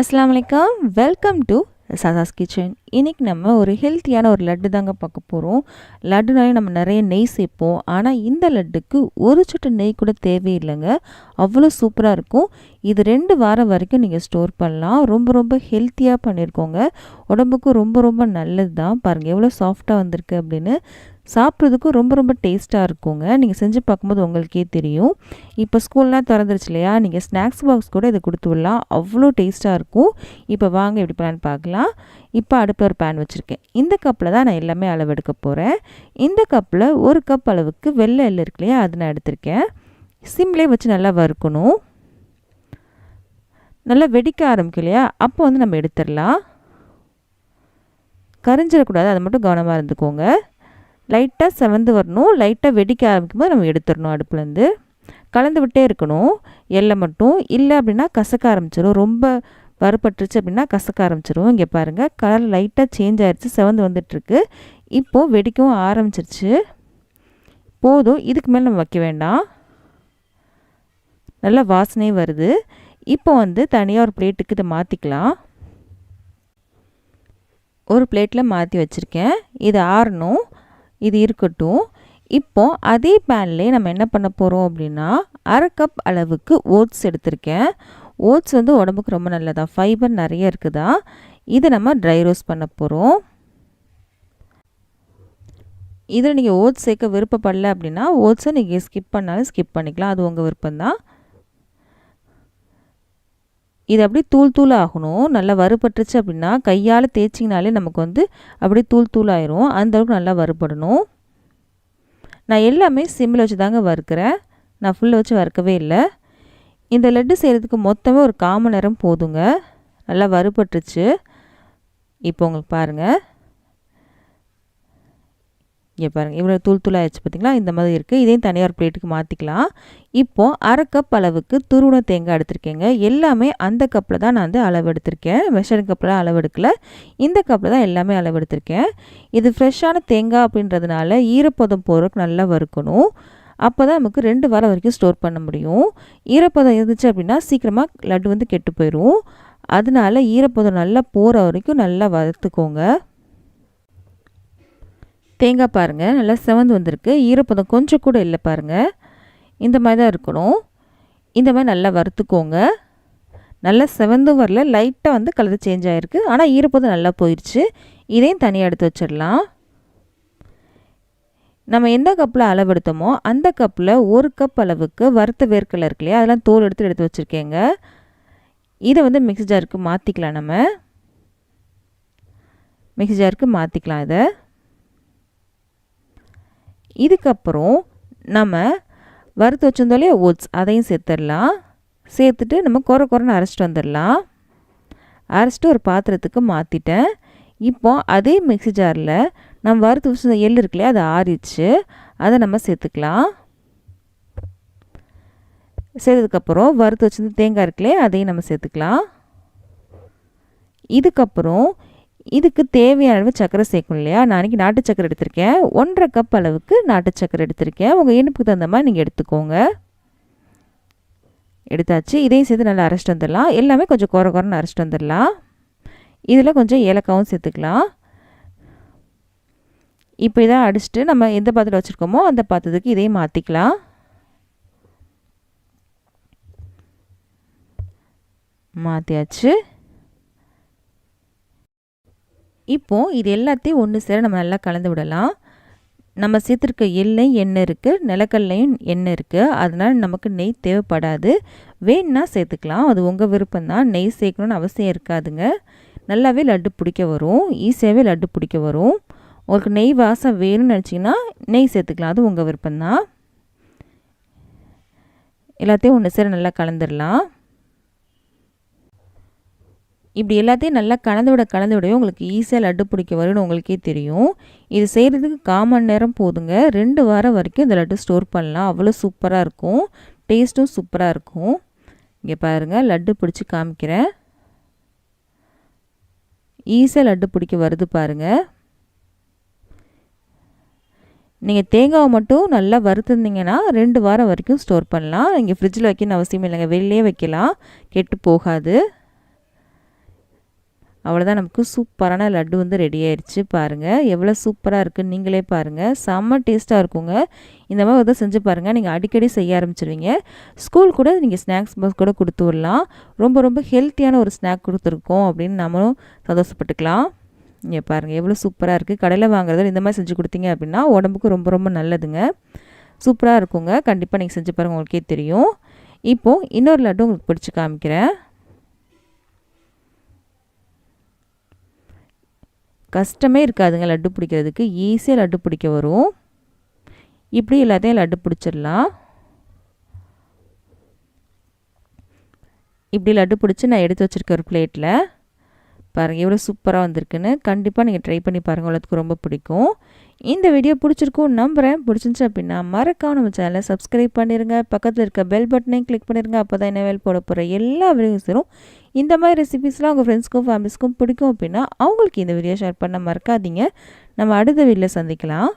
அஸ்லாம் வலைக்கம் welcome to சாதாஸ் kitchen இன்றைக்கி நம்ம ஒரு ஹெல்த்தியான ஒரு லட்டு தாங்க பார்க்க போகிறோம் லட்டுனாலே நம்ம நிறைய நெய் சேர்ப்போம். ஆனால் இந்த லட்டுக்கு ஒரு சொட்டு நெய் கூட தேவையில்லைங்க அவ்வளோ சூப்பராக இருக்கும். இது ரெண்டு வாரம் வரைக்கும் நீங்கள் ஸ்டோர் பண்ணலாம். ரொம்ப ரொம்ப ஹெல்த்தியாக பண்ணியிருக்கோங்க உடம்புக்கு ரொம்ப ரொம்ப நல்லது தான் பாருங்கள் எவ்வளோ சாஃப்டாக வந்திருக்கு அப்படின்னு. சாப்பிட்றதுக்கும் ரொம்ப ரொம்ப டேஸ்ட்டாக இருக்குங்க. நீங்கள் செஞ்சு பார்க்கும்போது உங்களுக்கே தெரியும். இப்போ ஸ்கூல்லாம் திறந்துருச்சு இல்லையா? நீங்கள் ஸ்நாக்ஸ் பாக்ஸ் கூட இதை கொடுத்து விடலாம். அவ்வளோ டேஸ்ட்டாக இருக்கும். இப்போ வாங்க எப்படி பண்ணலான்னு பார்க்கலாம். இப்போ அடுப்பில் ஒரு பேன் வச்சுருக்கேன். இந்த கப்பில் தான் நான் எல்லாமே அளவு எடுக்க போகிறேன் இந்த கப்பில் ஒரு கப் அளவுக்கு வெள்ளை எள்ளு இருக்கு இல்லையா? அது நான் எடுத்திருக்கேன். சிம்லே வச்சு நல்லா வறுக்கணும். நல்லா வெடிக்க ஆரம்பிக்கும் இல்லையா? அப்போ வந்து நம்ம எடுத்துடலாம். கரிஞ்சிடக்கூடாது. அதை மட்டும் கவனமாக இருந்துக்கோங்க. லைட்டாக செவந்து வரணும். லைட்டாக வெடிக்க ஆரம்பிக்கும் போது நம்ம எடுத்துடணும் அடுப்புலேருந்து. கலந்து விட்டே இருக்கணும். எல்லை மட்டும். இல்லை அப்படின்னா கசக்க ஆரம்பிச்சிடும் ரொம்ப வறுபட்டுருச்சு அப்படின்னா கசக்க ஆரம்பிச்சிடும் இங்கே பாருங்கள் கலர் லைட்டாக சேஞ்ச் ஆகிடுச்சு செவந்து வந்துட்டுருக்கு. இப்போது வெடிக்கவும் ஆரம்பிச்சிருச்சு. போதும். இதுக்கு மேலே நம்ம வைக்க வேண்டாம். நல்லா வாசனையும் வருது. இப்போ வந்து தனியாக ஒரு பிளேட்டுக்கு இதை மாற்றிக்கலாம் ஒரு பிளேட்டில் மாற்றி வச்சுருக்கேன். இது ஆறணும். இது இருக்கட்டும். இப்போ அதே பேன்லேயே நம்ம என்ன பண்ண போகிறோம் அப்படின்னா அரை கப் அளவுக்கு ஓட்ஸ் எடுத்திருக்கேன். ஓட்ஸ் வந்து உடம்புக்கு ரொம்ப நல்லதா? ஃபைபர் நிறைய இருக்குதா? இதை நம்ம ட்ரை ரோஸ்ட் பண்ண போகிறோம் இதில் நீங்கள் ஓட்ஸ் சேர்க்க விருப்பப்படல அப்படின்னா ஓட்ஸை நீங்கள் ஸ்கிப் பண்ணாலும் ஸ்கிப் பண்ணிக்கலாம். அது உங்கள் விருப்பம்தான். இது அப்படியே தூள் தூள் ஆகணும். நல்லா வறுபட்டுருச்சு அப்படின்னா கையால் தேய்ச்சிங்கனாலே நமக்கு வந்து அப்படியே தூள் தூள் ஆயிரும். அந்தளவுக்கு நல்லா வறுபடணும். நான் எல்லாமே சிம்மில் வச்சு தாங்க வறுக்கிறேன். நான் ஃபுல்லாக வச்சு வறுக்கவே இல்லை. இந்த லட்டு செய்கிறதுக்கு மொத்தமே ஒரு காமன் நேரம் போதுங்க. நல்லா வறுபட்டுருச்சு. இப்போ உங்களுக்கு பாருங்கள் இங்கே பாருங்கள் இவ்வளோ தூள் தூளாகிடுச்சு பார்த்திங்களா இந்த மாதிரி இருக்குது இதையும் தனியார் பிளேட்டுக்கு மாற்றிக்கலாம் இப்போது அரை கப் அளவுக்கு துருவண தேங்காய் எடுத்திருக்கேங்க. எல்லாமே அந்த கப்பில் தான் நான் வந்து அளவு எடுத்திருக்கேன். மெஷரிங் கப்பில் அளவு எடுக்கல. இந்த கப்பில் தான் எல்லாமே அளவு எடுத்திருக்கேன். இது ஃப்ரெஷ்ஷான தேங்காய் அப்படின்றதுனால ஈரப்பதம் போகிறதுக்கு நல்லா வறுக்கணும். அப்போ தான் நமக்கு ரெண்டு வாரம் வரைக்கும் ஸ்டோர் பண்ண முடியும். ஈரப்பதம் இருந்துச்சு அப்படின்னா சீக்கிரமாக லட்டு வந்து கெட்டு போயிடும் அதனால ஈரப்பதம் நல்லா போகிற வரைக்கும் நல்லா வறுத்துக்கோங்க. தேங்காய் பாருங்கள் நல்லா செவந்து வந்திருக்கு. ஈரப்பதம் கொஞ்சம் கூட இல்லை பாருங்கள் இந்த மாதிரி தான் இருக்கணும். இந்த மாதிரி நல்லா வறுத்துக்கோங்க. நல்லா செவந்தும் வரல லைட்டாக வந்து கலர் சேஞ்ச் ஆகிருக்கு ஆனால் ஈரப்பதம் நல்லா போயிடுச்சு இதையும் தனியாக எடுத்து வச்சிடலாம். நம்ம எந்த கப்பில் அளவெடுத்தோமோ அந்த கப்பில் ஒரு கப் அளவுக்கு வறுத்த வேர்க்கடலை இருக்கு இல்லையா அதெல்லாம் தோல் எடுத்து எடுத்து வச்சுருக்கேங்க. இதை வந்து மிக்சி ஜாருக்கு மாற்றிக்கலாம் நம்ம. மிக்சி ஜாருக்கு மாற்றிக்கலாம் இதை. இதுக்கப்புறம் நம்ம வறுத்து வச்சுருந்தோம் இல்லையா ஓட்ஸ். அதையும் சேர்த்துடலாம். சேர்த்துட்டு நம்ம குறை குறைன்னு அரைச்சிட்டு வந்துடலாம். அரைச்சிட்டு ஒரு பாத்திரத்துக்கு மாற்றிட்டேன் இப்போ அதே மிக்சி ஜாரில் நம்ம வறுத்து வச்சுருந்த எள் இருக்குல்லையா அது அதை ஆறிச்சு அதை நம்ம சேர்த்துக்கலாம். சேர்த்ததுக்கப்புறம் வறுத்து வச்சுருந்த தேங்காய் இருக்குல்லையே அதையும் நம்ம சேர்த்துக்கலாம். இதுக்கப்புறம் இதுக்கு தேவையான அளவு சக்கரை சேர்க்கணும் இல்லையா? நான் அன்றைக்கி நாட்டு சக்கரை எடுத்திருக்கேன். ஒன்றரை கப் அளவுக்கு நாட்டு சக்கரை எடுத்திருக்கேன். உங்கள் இனிப்புக்கு தகுந்த மாதிரி நீங்கள் எடுத்துக்கோங்க. எடுத்தாச்சு. இதையும் சேர்த்து நல்லா அரைச்சிட்டு வந்துடலாம். எல்லாமே கொஞ்சம் குறை குறைன்னு அரைச்சிட்டு வந்துடலாம். இதில் கொஞ்சம் ஏலக்காவும் சேர்த்துக்கலாம். இப்போ இதை அடிச்சுட்டு நம்ம எந்த பாத்திரம் வச்சுருக்கோமோ அந்த பாத்திரத்துக்கு இதையும் மாற்றிக்கலாம் மாற்றியாச்சு இப்போது இது எல்லாத்தையும் ஒன்று சேர நம்ம நல்லா கலந்து விடலாம். நம்ம சேர்த்துருக்க எள்ளையும் எண்ணெய் இருக்குது நிலக்கல்லையும் எண்ணெய் இருக்குது அதனால் நமக்கு நெய் தேவைப்படாது. வேணுன்னா சேர்த்துக்கலாம். அது உங்கள் விருப்பம் தான் நெய் சேர்க்கணுன்னு அவசியம் இருக்காதுங்க. நல்லாவே லட்டு பிடிக்க வரும். ஈஸியாகவே லட்டு பிடிக்க வரும். உங்களுக்கு நெய் வாசம் வேணும்னு நினச்சிங்கன்னா நெய் சேர்த்துக்கலாம். அது உங்கள் விருப்பம்தான். எல்லாத்தையும் ஒன்று சேர நல்லா கலந்துடலாம். இப்படி எல்லாத்தையும் நல்லா கலந்து விட கலந்து விடவே உங்களுக்கு ஈஸியாக லட்டு பிடிக்க வரும்னு உங்களுக்கே தெரியும். இது செய்கிறதுக்கு காமன் நேரம் போதுங்க. ரெண்டு வாரம் வரைக்கும் இந்த லட்டு ஸ்டோர் பண்ணலாம். அவ்வளோ சூப்பராக இருக்கும். டேஸ்ட்டும் சூப்பராக இருக்கும். இங்கே பாருங்கள் லட்டு பிடிச்சி காமிக்கிறேன். ஈஸியாக லட்டு பிடிக்க வருது பாருங்கள் நீங்கள் தேங்காவை மட்டும் நல்லா வறுத்துருந்தீங்கன்னா ரெண்டு வாரம் வரைக்கும் ஸ்டோர் பண்ணலாம். நீங்கள் ஃப்ரிட்ஜில் வைக்கணும்னு அவசியம் இல்லைங்க. வெளிலே வைக்கலாம். கெட்டு போகாது. அவ்வளோதான் நமக்கு சூப்பரான லட்டு வந்து ரெடி ஆயிடுச்சு பாருங்கள் எவ்வளோ சூப்பராக இருக்குன்னு நீங்களே பாருங்கள் செம்ம டேஸ்ட்டாக இருக்குங்க. இந்த மாதிரி வந்து செஞ்சு பாருங்கள் நீங்கள் அடிக்கடி செய்ய ஆரம்பிச்சிருவீங்க. ஸ்கூல் கூட நீங்கள் ஸ்நாக்ஸ் பாக்ஸ் கூட கொடுத்து விடலாம். ரொம்ப ரொம்ப ஹெல்த்தியான ஒரு ஸ்நாக் கொடுத்துருக்கோம் அப்படின்னு நம்மளும் சந்தோஷப்பட்டுக்கலாம். இங்கே பாருங்கள் எவ்வளோ சூப்பராக இருக்குது கடையில் வாங்குறத இந்த மாதிரி செஞ்சு கொடுத்தீங்க அப்படின்னா உடம்புக்கு ரொம்ப ரொம்ப நல்லதுங்க. சூப்பராக இருக்குங்க. கண்டிப்பாக நீங்கள் செஞ்சு பாருங்கள் உங்களுக்கே தெரியும். இப்போது இன்னொரு லட்டு உங்களுக்கு பிடிச்சி காமிக்கிறேன். கஷ்டமே இருக்காதுங்க லட்டு பிடிக்கிறதுக்கு. ஈஸியாக லட்டு பிடிக்க வரும். இப்படி எல்லாத்தையும் லட்டு பிடிச்சிடலாம். இப்படி லட்டு பிடிச்சி நான் எடுத்து வச்சுருக்க ஒரு பிளேட்டில் பாருங்கள் எவ்வளோ சூப்பராக வந்திருக்குன்னு. கண்டிப்பாக நீங்கள் ட்ரை பண்ணி பாருங்கள் உங்களுக்கு ரொம்ப பிடிக்கும். இந்த வீடியோ பிடிச்சிருக்கும் நம்புகிறேன் பிடிச்சிருந்துச்சு அப்படின்னா மறக்காம நம்ம சேனலை சப்ஸ்கிரைப் பண்ணிடுங்க பக்கத்தில் இருக்க பெல் பட்டனையும் கிளிக் பண்ணிடுங்க அப்போ தான் என்ன வேல் போட போகிற எல்லா வீடியோஸும் இந்த மாதிரி ரெசிபிஸ்லாம் உங்கள் ஃப்ரெண்ட்ஸ்க்கும் ஃபேமிலிஸ்க்கும் பிடிக்கும் அப்படின்னா அவங்களுக்கு இந்த வீடியோ ஷேர் பண்ண மறக்காதீங்க. நம்ம அடுத்த வீடியோவில் சந்திக்கலாம்.